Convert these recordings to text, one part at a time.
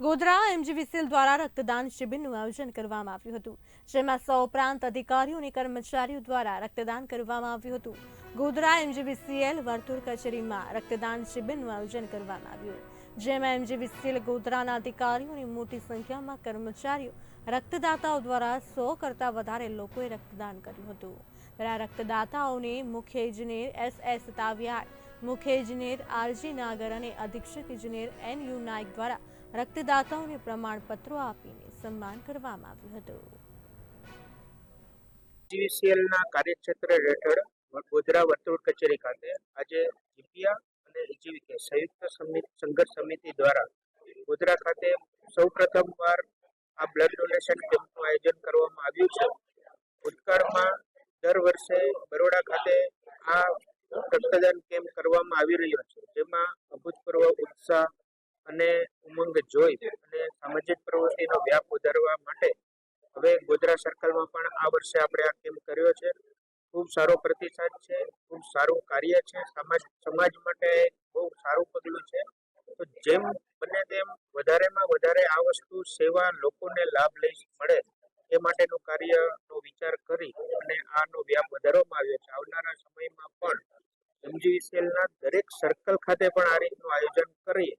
Godhra MGVCL દ્વારા રક્તદાન શિબિરનું આયોજન કરવામાં આવ્યું હતું, જેમાં સૌ ઉપરાંત અધિકારીઓ અને કર્મચારીઓ દ્વારા રક્તદાન કરવામાં આવ્યું હતું. ગોધરા એમજીવીસીએલ વર્તુળ કચેરીમાં રક્તદાન શિબિરનું આયોજન કરવામાં આવ્યું, જેમાં એમજીવીસીએલ ગોધરાના અધિકારીઓ અને મોટી સંખ્યામાં કર્મચારીઓ રક્તદાતાઓ દ્વારા સો કરતાં વધારે લોકોએ રક્તદાન કર્યું હતું. ત્યારે રક્તદાતાઓને મુખ્ય ઇજનેર એસ એસ તાવિયાડ, મુખ્ય ઇજનેર આરજી નાગર અને અધિક્ષક ઇજનેર એન યુ નાયક દ્વારા રક્તદાતાઓને પ્રમાણપત્રો આપીને સન્માન કરવામાં આવ્યું હતું. જીવીસીએલના કાર્યક્ષેત્ર હેઠળ ગોધરા વર્તુળ કચેરી ખાતે આજે જીપીયા અને એજીવીકે સંયુક્ત સંઘર્ષ સમિતિ દ્વારા ગોધરા ખાતે સૌ વાર આ બ્લડ ડોનેશન કેમ્પનું આયોજન કરવામાં આવ્યું છે. ભૂતકાળમાં દર વર્ષે બરોડા ખાતે આ રક્તદાન કેમ્પ કરવામાં આવી રહ્યો છે, જેમાં અભૂતપૂર્વ ઉત્સાહ અને ઉમંગ જોઈ અને સામાજિક પ્રવૃત્તિનો વ્યાપ વધારવા માટે હવે ગોધરા સર્કલમાં પણ આ વર્ષે આપણે આ કેમ્પ કર્યો છે. ખૂબ સારો પ્રતિસાદ છે, ખૂબ સારું કાર્ય છે. સમાજ સમાજ માટે બહુ સારું પગલું છે. તો જેમ બને તેમ વધારેમાં વધારે આ વસ્તુ સેવા લોકોને લાભ લઈ મળે એ માટેનું કાર્યનો વિચાર કરી અને આનો વ્યાપ વધારવામાં આવ્યો છે. આવનારા સમયમાં પણ એમજીવીસીએલના દરેક સર્કલ ખાતે પણ આ રીતનું આયોજન ખૂબ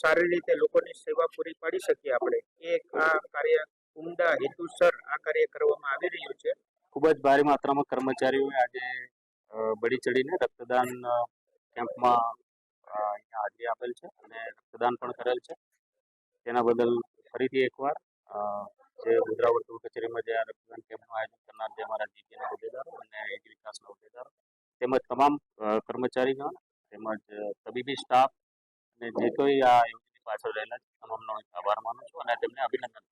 સારી રીતે લોકોની સેવા પૂરી પાડી શકીએ આપણે. એ આ કાર્ય ઉમદા હેતુસર આ કાર્ય કરવામાં આવી રહ્યું છે. ખૂબ જ ભારે માત્રામાં કર્મચારીઓએ આજે બળી ચડીને રક્તદાન કેમ્પમાં અહીંયા હાજરી આપેલ છે અને રક્તદાન પણ કરેલ છે. તેના બદલ ફરીથી એકવાર જે ગુજરાત વર્તુળ કચેરીમાં જે આ રક્તદાન કેમ્પનું આયોજન કરનાર જે અમારા જીપીના હોદ્દેદારો અને એગ્રી વિકાસના હોદ્દેદારો તેમજ તમામ કર્મચારીગણ તેમજ તબીબી સ્ટાફ જે કોઈ આ યોજનાની પાછળ રહેલા છે તમામનો આભાર માનું છું અને તેમને અભિનંદન